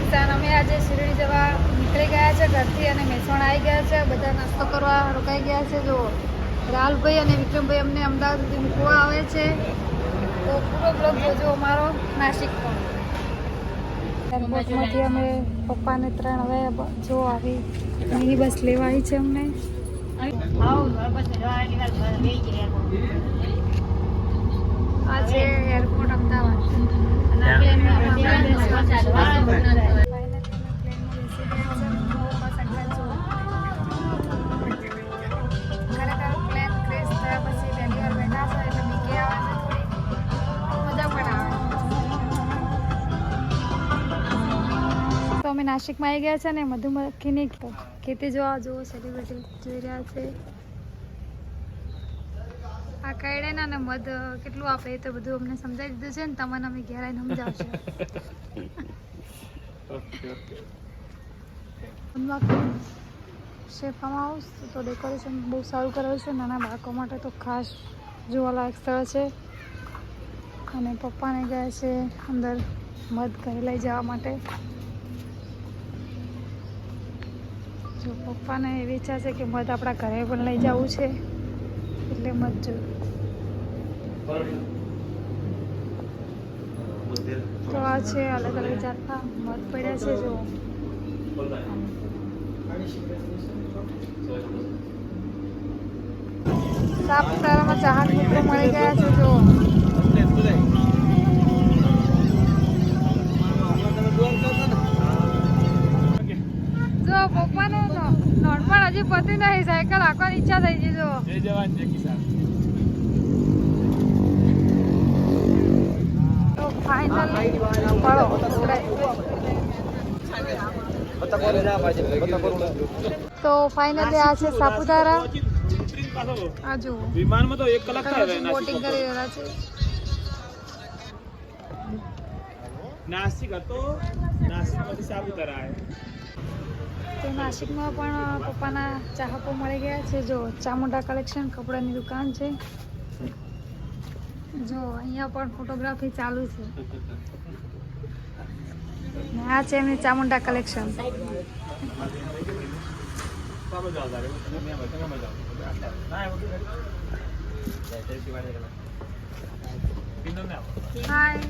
કિસાન અમે આજે શિરડી જવા નીકળી ગયા છે, ઘરથી અને મહેસાણા આવી ગયા છે, બધા નાસ્તો કરવા રોકાઈ ગયા છે. જો રાહુલભાઈ અને વિક્રમભાઈ અમને અમદાવાદ સુધી મૂકવા આવે છે. તો પૂરો બ્લોગ જોજો અમારો, નાસિક એરપોર્ટમાંથી અમે પપ્પાને ત્રણ હવે જો આવી મિની બસ લેવા આવી છે અમને આ છે એરપોર્ટ અમદાવાદ અને આ પ્લેનમાં તો અમે નાસિકમાં આવી ગયા છે ને મધુમક્ખીની ખેતી જોવા જુઓ સેલિબ્રિટી જોઈ રહ્યા છે. આ કૈડેના ને મધ કેટલું આપે એ તો બધું અમને સમજાવી દીધું છે ને, તમને અમે ઘેર આવીને સમજાવશે શેફામ હાઉસ તો ડેકોરેશન બહુ સારું કરેલું છે, નાના બાળકો માટે તો ખાસ જોવાલાયક સ્થળ છે. અને પપ્પાને ગયા છે અંદર મધ ઘરે લઈ જવા માટે. જો પપ્પાને એવી ઈચ્છા છે કે મધ આપણા ઘરે પણ લઈ જવું છે. એટલે જોયું તો આ છે અલગ અલગ જાતના મત પડ્યા છે જો સાપુતારામાં ચાહક મિત્રો મળી ગયા છે જો હજી પતી નહીં સાયકલ હાંકવાની ઈચ્છા થઈ ગઈ જો જય જવાન જય કિસાન. તો ફાઇનલી પડો તો ફાઇનલી આ છે સાપુતારા. આ જુઓ. વિમાનમાં તો એક કલાક થાય બોટિંગ કરી રહ્યા છે. નાસિક હતો નાસિકમાંથી સાપુતારા આવે તો નાસિકમાં પણ પપ્પાના ચાહકો મળી ગયા છે. જો, ચામુંડા કલેક્શન કપડાની દુકાન છે. જો, અહીંયા પણ ફોટોગ્રાફી ચાલુ છે. આ છે એમની ચામુંડા કલેક્શન હાય